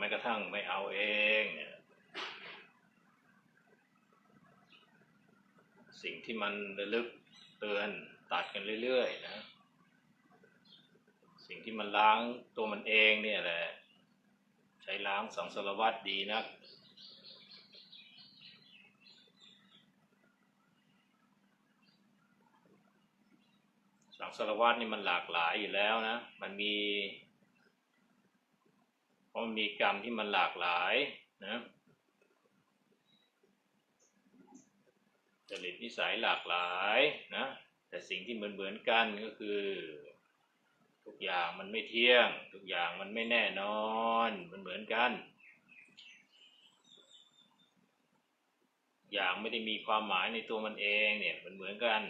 แม้กระทั่งไม่เอาเองเนี่ยสิ่งที่มันระลึกเตือนตัดกันเรื่อยๆนะ สิ่งที่มันล้างตัวมันเองเนี่ยแหละ ใช้ล้างสังสารวัตรดีนักสังสารวัตรนี่มันหลากหลายอยู่แล้วนะ มันมี เพราะมีกรรมที่มันหลากหลายนะจริตนิสัยหลากหลายนะ แต่สิ่งที่เหมือนเหมือนกันก็คือ ทุกอย่างมันไม่เที่ยง ทุกอย่างมันไม่แน่นอนมันเหมือนกันอย่างไม่ได้มีความหมายในตัวมันเองเนี่ยมันเหมือนกัน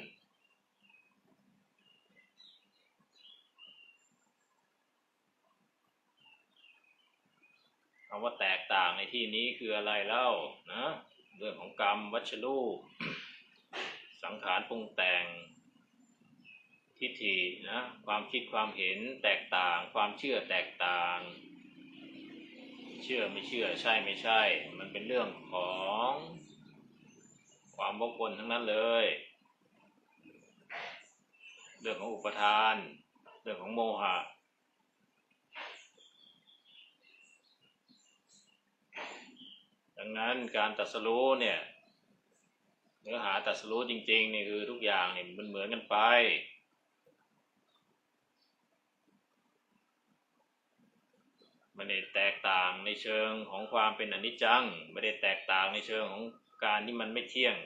ว่าแตกต่างในที่นี้คืออะไรเล่านะเรื่องของกรรมวัชรูป สังขารปรุงแต่งทิฏฐินะความคิดความเห็นแตกต่าง ความเชื่อแตกต่าง เชื่อไม่เชื่อใช่ไม่ใช่ มันเป็นเรื่องของความบกพร่องทั้งนั้นเลย เรื่องของอุปทาน เรื่องของโมหะ ดังนั้นการตรัสรู้เนี่ยเนื้อหาตรัสรู้จริงๆนี่คือทุกอย่างเนี่ยมันเหมือนกันไป ไม่ได้แตกต่างในเชิงของความเป็นอนิจจัง ไม่ได้แตกต่างในเชิงของการที่มันไม่เที่ยง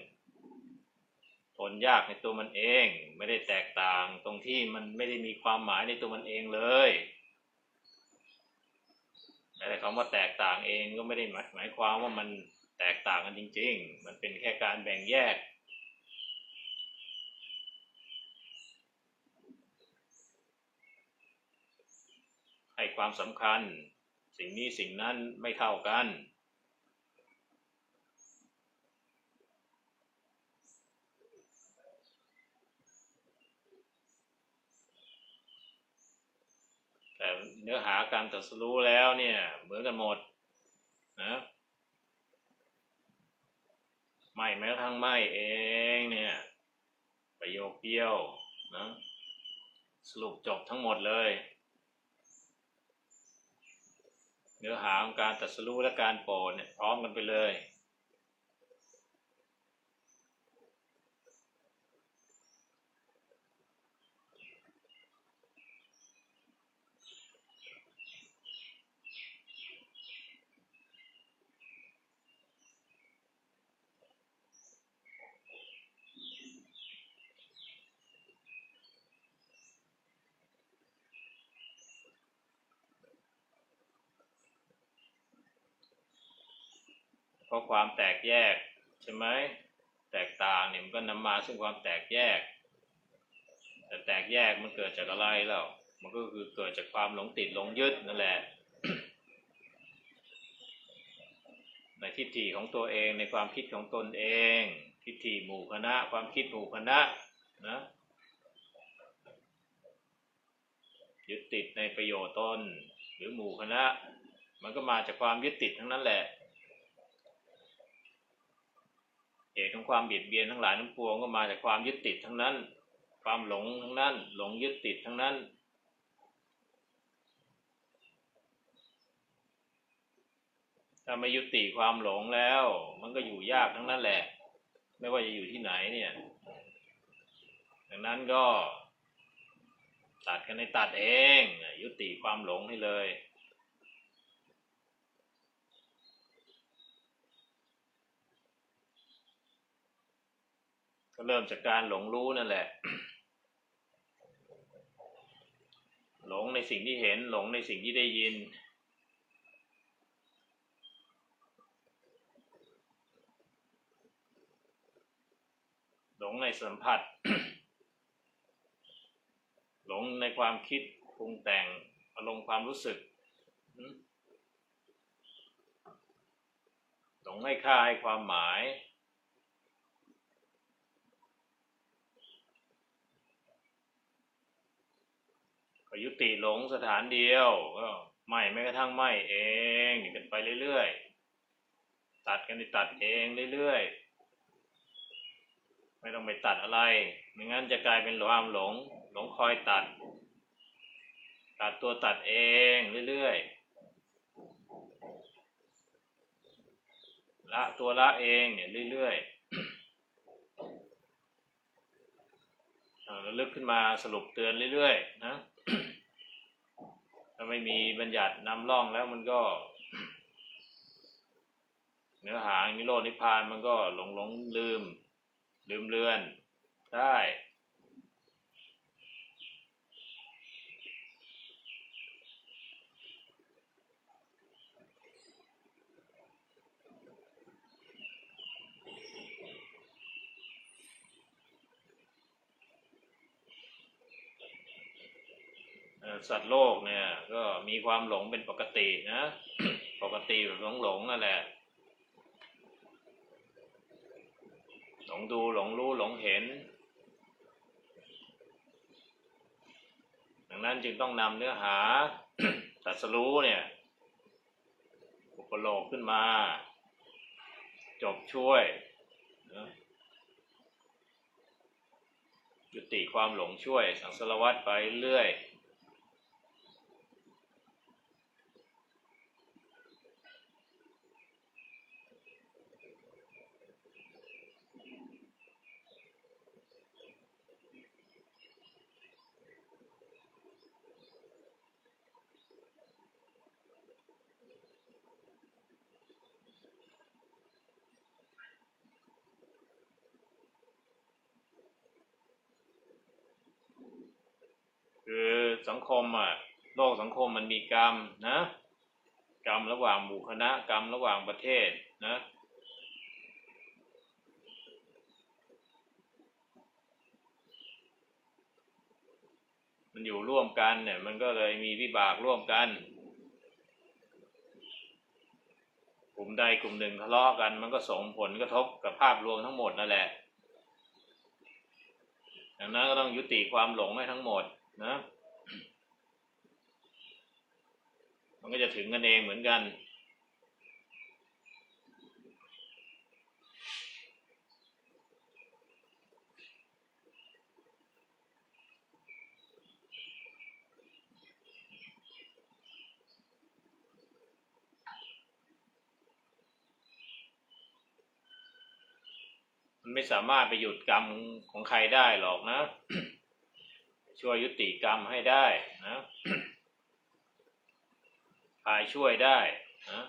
ทนยากในตัวมันเอง ไม่ได้แตกต่างตรงที่มันไม่ได้มีความหมายในตัวมันเองเลย แต่คำว่าแตกต่างเองก็ไม่ได้หมายหมายความว่ามันแตกต่างกันจริง ๆ มันเป็นแค่การแบ่งแยก ให้ความสำคัญ สิ่งนี้สิ่งนั้นไม่เท่ากัน แต่ เนื้อหาการตรัสรู้แล้วเนี่ยเหมือนกันหมดนะไม่แม้กระทั่งไม่เองเนี่ย ประโยคเดียวนะสรุปจบทั้งหมดเลย เนื้อหาของการตรัสรู้และการโปรดเนี่ยพร้อมกันไปเลย ราะความแตกแยกใช่ไหมแตกต่างเนี่ยมันก็นำมาซึ่งความแตกแยก แต่แตกแยกมันเกิดจากอะไรแล้วมันก็คือเกิดจากความหลงติดหลงยึดนั่นแหละ ในทิฏฐิของตัวเองในความคิดของตนเอง ทิฏฐิหมู่คณะ ความคิดหมู่คณะนะยึดติดในประโยชน์ตนหรือหมู่คณะ มันก็มาจากความยึดติดทั้งนั้นแหละ เหตุของความเบียดเบียนทั้งหลายทั้งปวงก็มาจากความยึดติดทั้งนั้น ความหลงทั้งนั้น หลงยึดติดทั้งนั้น ถ้าไม่ยุติความหลงแล้ว มันก็อยู่ยากทั้งนั้นแหละ ไม่ว่าจะอยู่ที่ไหนเนี่ย ดังนั้นก็ตัดกันในตัดเอง ยุติความหลงให้เลย ก็ เริ่มจากการหลงรู้นั่นแหละ หลงในสิ่งที่เห็นหลงในสิ่งที่ได้ยิน หลงในสัมผัส หลงในความคิดปรุงแต่งอารมณ์ความรู้สึกหืมหลงให้ค่าให้ความหมาย ก็ยุติหลงสถานเดียวก็ไม่แม้กระทั่งไม่เองกันไปเรื่อยๆ ตัดกันไปตัดเองเรื่อยๆ ไม่ต้องไปตัดอะไร ไม่งั้นจะกลายเป็นความหลง หลงคอยตัด ตัดตัวตัดเองเรื่อยๆ ละตัวละเองเนี่ยเรื่อยๆอ่าระลึกขึ้นมาสรุปเตือนเรื่อยๆนะ ถ้าไม่มีบัญญัตินำร่องแล้วมันก็ เนื้อหานิโรธนิพพานมันก็หลงหลงลืม ลืมเลือนได้ เอ่อ สัตว์โลกเนี่ย ก็มีความหลงเป็นปกตินะ ปกติแบบหลงหลงนั่นแหละหลงดูหลงรู้หลงเห็น ดังนั้นจึงต้องนำเนื้อหาตรัสรู้เนี่ย อุปโลกขึ้นมา จบช่วยนะยุติความหลงช่วย สังสารวัตรไปเรื่อย คือสังคมอะโลกสังคมมันมีกรรมนะกรรมระหว่างหมู่คณะกรรมระหว่างประเทศนะมันอยู่ร่วมกันเนี่ยมันก็เลยมีวิบากร่วมกัน กลุ่มใดกลุ่มหนึ่งทะเลาะกัน มันก็ส่งผลกระทบกับภาพรวมทั้งหมดนั่นแหละดังนั้นก็ต้องยุติความหลงให้ทั้งหมด นะ มันก็จะถึงกันเองเหมือนกัน มันไม่สามารถไปหยุดกรรมของใครได้หรอกนะ ช่วยยุติกรรมให้ได้นะพายช่วยได้นะ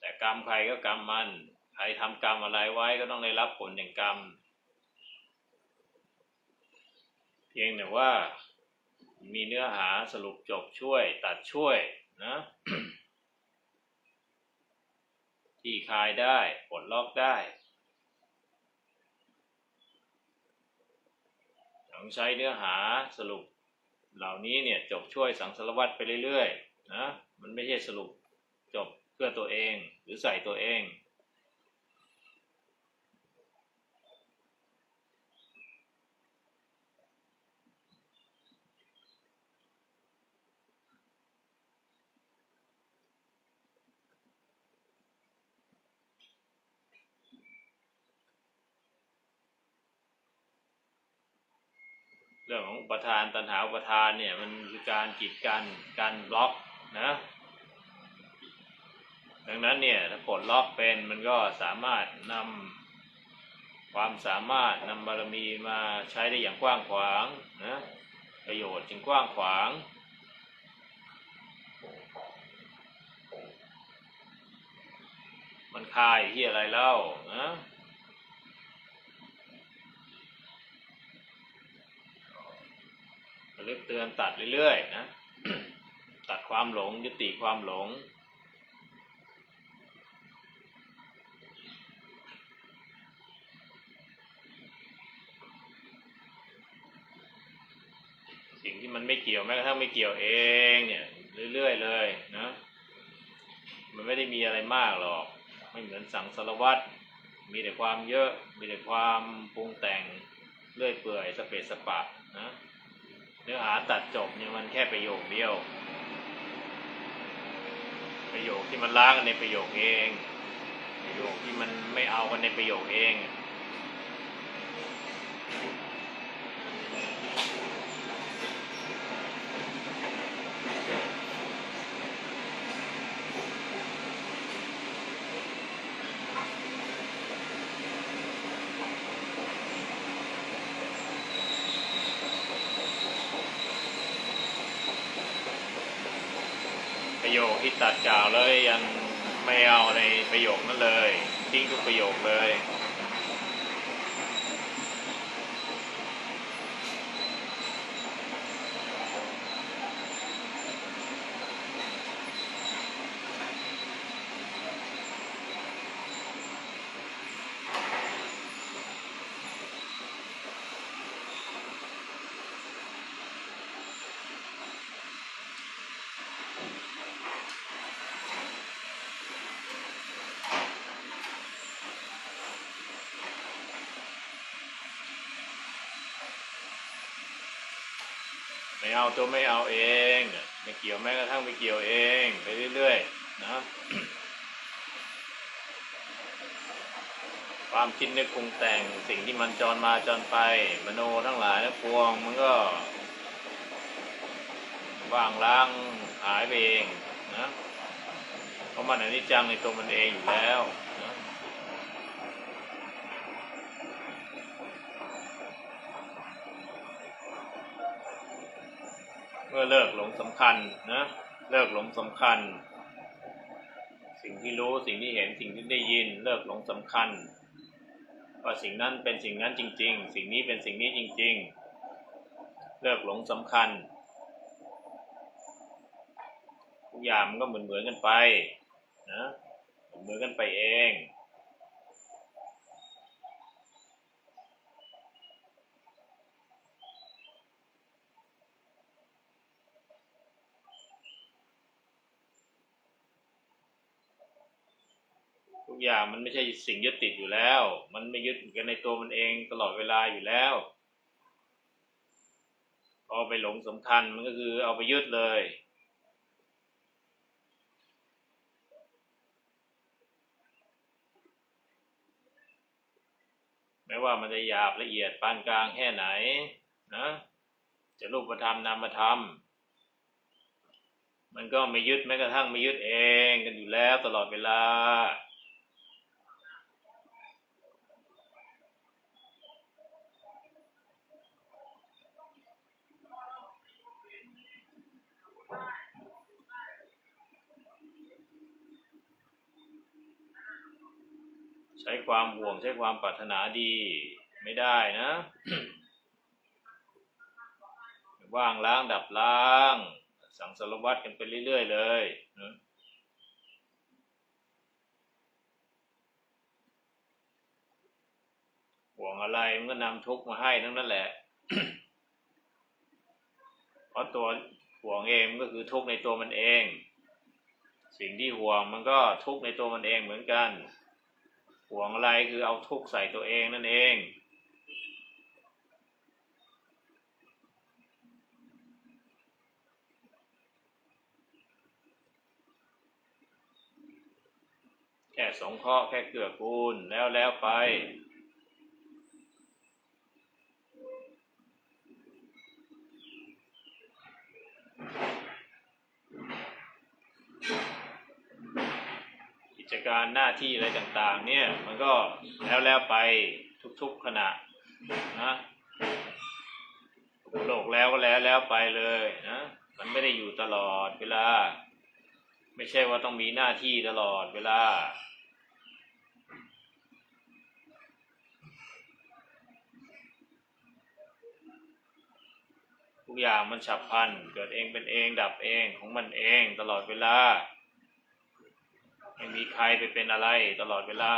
แต่กรรมใครก็กรรมมัน ใครทำกรรมอะไรไว้ก็ต้องได้รับผลแห่งกรรม เพียงแต่ว่ามีเนื้อหาสรุปจบช่วย ตัดช่วยนะที่คลายได้ปลดล็อกได้ ต้อ งใช้เนื้อหาสรุปเหล่านี้เนี่ยจบช่วยสังสารวัตรไปเรื่อยๆนะมันไม่ใช่สรุปจบเพื่อตัวเองหรือใส่ตัวเอง เรื่องของอุปทานตัณหาอุปทานเนี่ยมันคือการกีดกันการบล็อกนะดังนั้นเนี่ยถ้าปลดล็อกเป็นมันก็สามารถนำความสามารถนำบารมีมาใช้ได้อย่างกว้างขวางนะประโยชน์จึงกว้างขวางมันคายที่อะไรเล่านะ ระลึกเตือนตัดเรื่อยๆนะตัดความหลงยุติความหลง สิ่งที่มันไม่เกี่ยวแม้กระทั่งไม่เกี่ยวเองเนี่ยเรื่อยๆเลยนะมันไม่ได้มีอะไรมากหรอก ไม่เหมือนสังสารวัตรมีแต่ความเยอะ มีแต่ความปรุงแต่งเรื่อยเปื่อยสเปซสปะนะ เนื้อหาตัดจบเนี่ยมันแค่ประโยคเดียว ประโยคที่มันล้างกันในประโยคเอง ประโยคที่มันไม่เอากันในประโยคเอง ประโยคที่ตัดก ล่าวแล้วยังไม่เอาในประโยคนั้นเลยทิ้งทุกประโยคเลย เอาตัวไม่เอาเองไม่เกี่ยวแม้กระทั่งไม่เกี่ยวเอง ไปเรื่อยๆนะความคิดนึกปรุงแต่งสิ่งที่มันจรมาจรไป มโนทั้งหลายทั้งปวงมันก็ว่างล้างหายไปเองนะเพราะมันอนิจจังในตัวมันเองอยู่แล้ว นะเลิกหลงสำคัญนะเลิกหลงสำคัญ สิ่งที่รู้สิ่งที่เห็นสิ่งที่ได้ยิน เลิกหลงสำคัญว่าสิ่งนั้นเป็นสิ่งนั้นจริง ๆ สิ่งนี้เป็นสิ่งนี้จริง ๆ เลิกหลงสำคัญทุกอย่างมันก็เหมือนเหมือนกันไปนะเหมือนกันไปเอง อย่างมันไม่ใช่สิ่งยึดติดอยู่แล้ว มันไม่ยึดกันในตัวมันเองตลอดเวลาอยู่แล้วพอไปหลงสำคัญมันก็คือเอาไปยึดเลย ไม่ว่ามันจะหยาบละเอียดปานกลางแค่ไหนนะจะรูปธรรมนามธรรม มันก็ไม่ยึดแม้กระทั่งไม่ยึดเองกันอยู่แล้วตลอดเวลา ใช้ความห่วงใช้ความปรารถนาดีไม่ได้นะ ว่างล้างดับล้าง สังสารวัตรกันไปเรื่อยๆเลยนะห่วงอะไรมันก็นำทุกข์มาให้ทั้งนั้นแหละ เพราะตัวห่วงเองก็คือทุกข์ในตัวมันเอง สิ่งที่ห่วงมันก็ทุกข์ในตัวมันเองเหมือนกัน ห่วงอะไรคือเอาทุกข์ใส่ตัวเองนั่นเอง แค่สงเคราะห์แค่เกื้อกูลแล้วแล้วไป กิจการ หน้าที่อะไรต่างๆ เนี่ยมันก็แล้วแล้วไปทุกๆขณะนะโลกแล้วก็แล้วแล้วไปเลยนะมันไม่ได้อยู่ตลอดเวลา ไม่ใช่ว่าต้องมีหน้าที่ตลอดเวลาทุกอย่างมันฉับพลัน เกิดเองเป็นเองดับเองของมันเองตลอดเวลา มีใครไปเป็นอะไรตลอดเวลา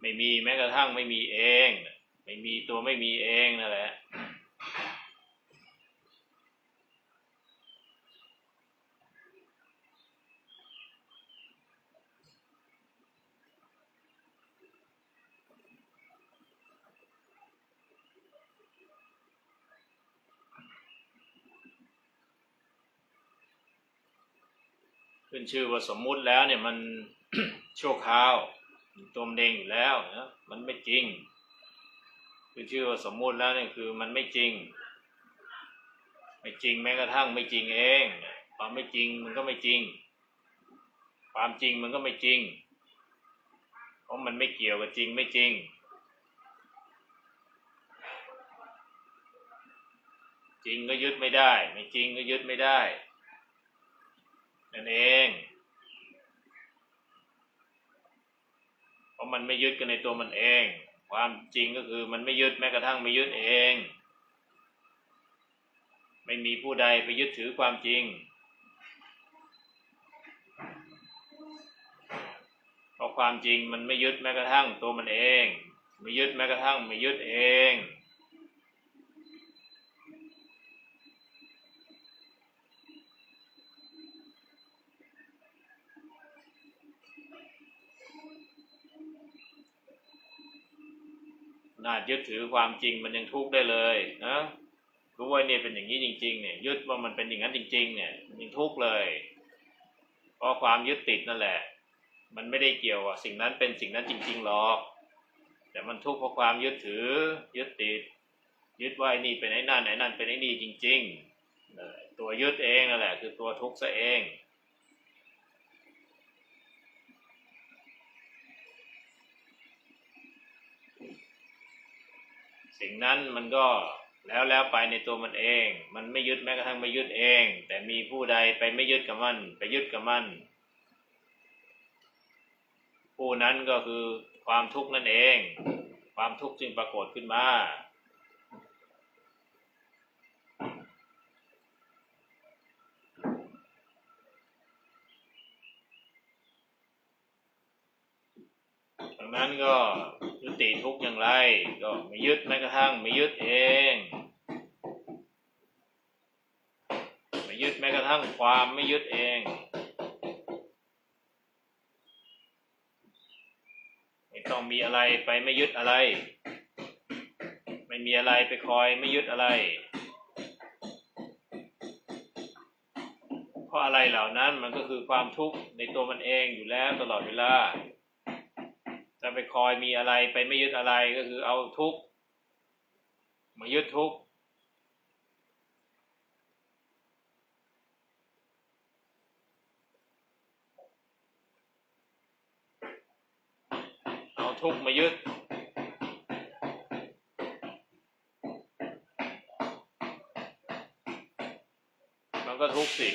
ไม่มีแม้กระทั่งไม่มีเอง ไม่มีตัวไม่มีเองนั่นแหละ ขึ้นชื่อว่าสมมุติแล้วเนี่ยมันชั่วคราวตัวมันเองอยู่แล้วนะมันไม่จริงขึ้นชื่อว่าสมมุติแล้วเนี่ยคือมันไม่จริง ไม่จริงแม้กระทั่งไม่จริงเอง ความไม่จริงมันก็ไม่จริง ความจริงมันก็ไม่จริง เพราะมันไม่เกี่ยวกับจริงไม่จริง จริงก็ยึดไม่ได้ ไม่จริงก็ยึดไม่ได้ นั่นเอง เพราะมันไม่ยึดกันในตัวมันเอง ความจริงก็คือมันไม่ยึดแม้กระทั่งไม่ยึดเอง ไม่มีผู้ใดไปยึดถือความจริง เพราะความจริงมันไม่ยึดแม้กระทั่งตัวมันเอง ไม่ยึดแม้กระทั่งไม่ยึดเอง น่า ยึดถือความจริงมันยังทุกข์ได้เลยนะรู้ว่าเนี่ยเป็นอย่างนี้จริง ๆ เนี่ย ยึดว่ามันเป็นอย่างนั้นจริง ๆ เนี่ยมันยังทุกข์เลยเพราะความยึดติดนั่นแหละ มันไม่ได้เกี่ยวว่าสิ่งนั้นเป็นสิ่งนั้นจริง ๆ หรอก แต่มันทุกข์เพราะความยึดถือ ยึดติด ยึดว่าไอ้นี่เป็นไอ้นั่นไอ้นั่นเป็นไอ้นี่จริงๆตัวยึดเองนั่นแหละ คือตัวทุกข์ซะเอง สิ่งนั้นมันก็แล้วแล้วไปในตัวมันเอง มันไม่ยึดแม้กระทั่งไม่ยึดเอง แต่มีผู้ใดไปไม่ยึดกับมัน ไปยึดกับมัน ผู้นั้นก็คือความทุกข์นั่นเอง ความทุกข์จึงปรากฏขึ้นมาดังนั้นก็ ไร ก็ไม่ยึดแม้กระทั่งไม่ยึดเอง ไม่ยึดแม้กระทั่งความไม่ยึดเองไม่ต้องมีอะไรไปไม่ยึดอะไร ไม่มีอะไรไปคอยไม่ยึดอะไร เพราะอะไรเหล่านั้นมันก็คือความทุกข์ในตัวมันเองอยู่แล้วตลอดเวลา จะไปคอยมีอะไรไปไม่ยึดอะไรก็คือเอาทุกข์มายึดทุกข์เอาทุกมายึดมันก็ทุกสิ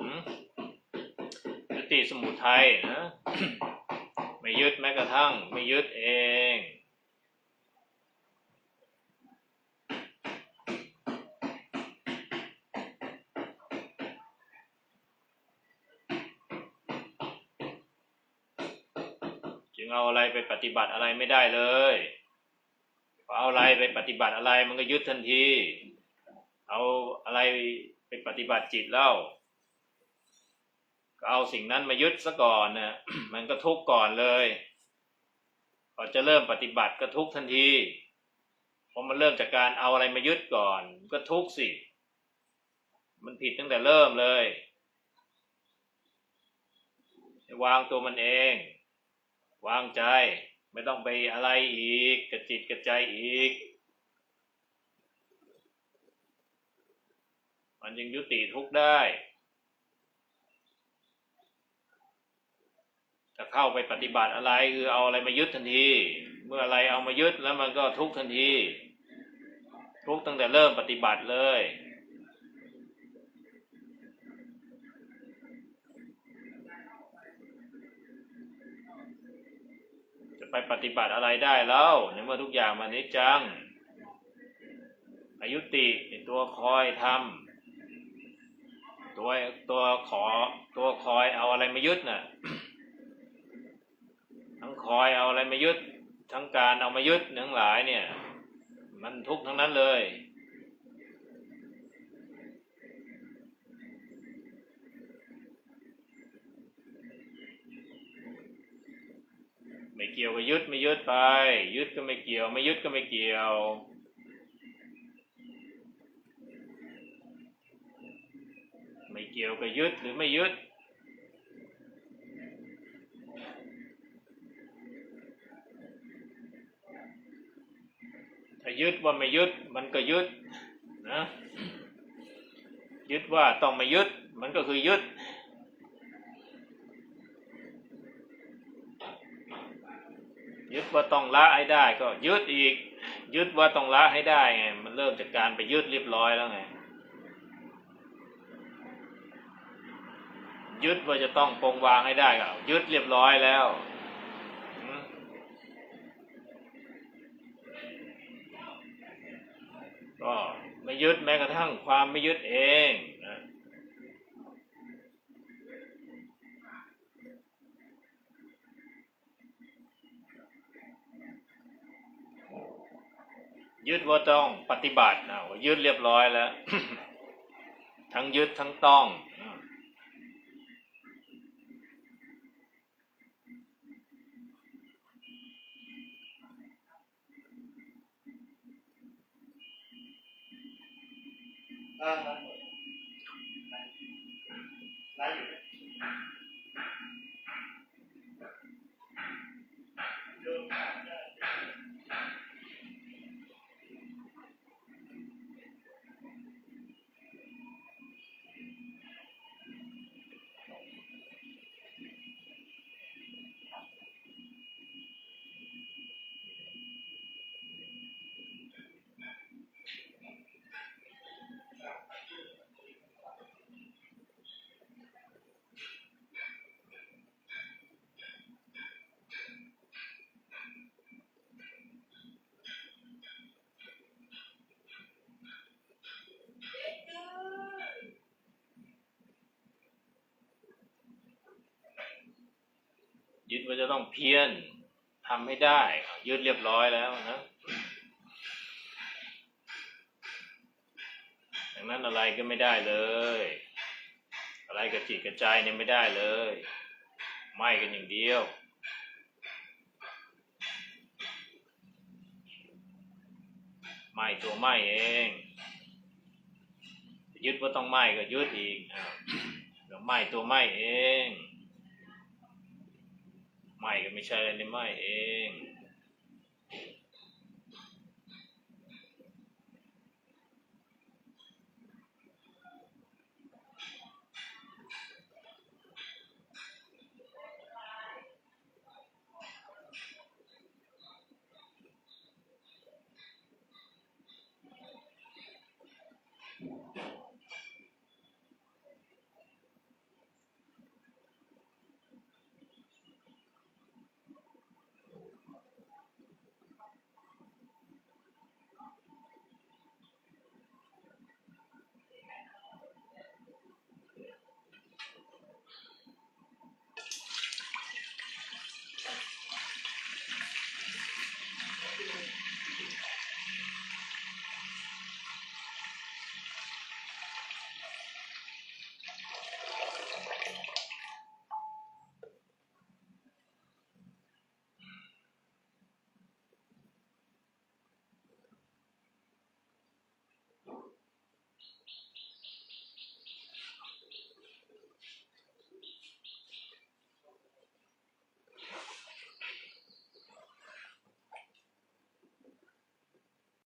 หืมยุติสมุทัยนะ ยึดแม้กระทั่งไม่ยึดเอง จึงเอาอะไรไปปฏิบัติอะไรไม่ได้เลยพอเอาอะไรไปปฏิบัติอะไรมันก็ยึดทันที เอาอะไรไปปฏิบัติจิตแล้ว เอาสิ่งนั้นมายึดซะก่อนนะมันก็ทุกข์ก่อนเลยพอจะเริ่มปฏิบัติก็ทุกข์ทันทีเพอมันเริ่มจากการเอาอะไรมายึดก่อน ก็ทุกข์สิ มันผิดตั้งแต่เริ่มเลยวางตัวมันเอง วางใจไม่ต้องไปอะไรอีกกระจิตกระใจอีก มันยังยุติทุกข์ได้ ถ้าเข้าไปปฏิบัติอะไรคือเอาอะไรมายึดทันที เมื่ออะไรเอามายึดแล้วมันก็ทุกข์ทันที ทุกข์ตั้งแต่เริ่มปฏิบัติเลยจะไปปฏิบัติอะไรได้แล้วในเมื่อทุกอย่างมันนิจจัง อายุติตัวคอยทำตัวตัวขอตัวคอยเอาอะไรมายึดน่ะ คอยเอาอะไรมายึดทั้งการเอามายึดทั้งหลายเนี่ย มันทุกข์ทั้งนั้นเลย ไม่เกี่ยวกับยึดไม่ยึดไป ยึดก็ไม่เกี่ยว ไม่ยึดก็ไม่เกี่ยวไม่เกี่ยวกับยึดหรือไม่ยึด ยึด ว่าไม่ยึด มันก็ยึดนะยึดว่าต้องไม่ยึด มันก็คือยึด ยึดว่าต้องละให้ได้ก็ยึดอีก ยึดว่าต้องละให้ได้ไงมันเริ่มจากการไปยึดเรียบร้อยแล้วไงยึดว่าจะต้องปรงวางให้ได้ก็ยึดเรียบร้อยแล้วอืมก็ไม่ ยึดแม้กระทั่งความไม่ยึดเองนะยึดว่าต้องปฏิบัตินะว่ายึดเรียบร้อยแล้ว ทั้งยึดทั้งต้อง นะเยึดว่าจะต้องเพียรทำให้ได้ยึดเรียบร้อยแล้วนะดังนั้นอะไรก็ไม่ได้เลย อะไรกับจิตกับใจเนี่ยไม่ได้เลยไม่กันอย่างเดียวไม่ตัวไม่เองยึดว่าต้องไม่ก็ยึดอีกอ้วเดี๋ยวไม่ตัวไม่เอง ไม่ก็ไม่ใช่อะไรในไม่เอง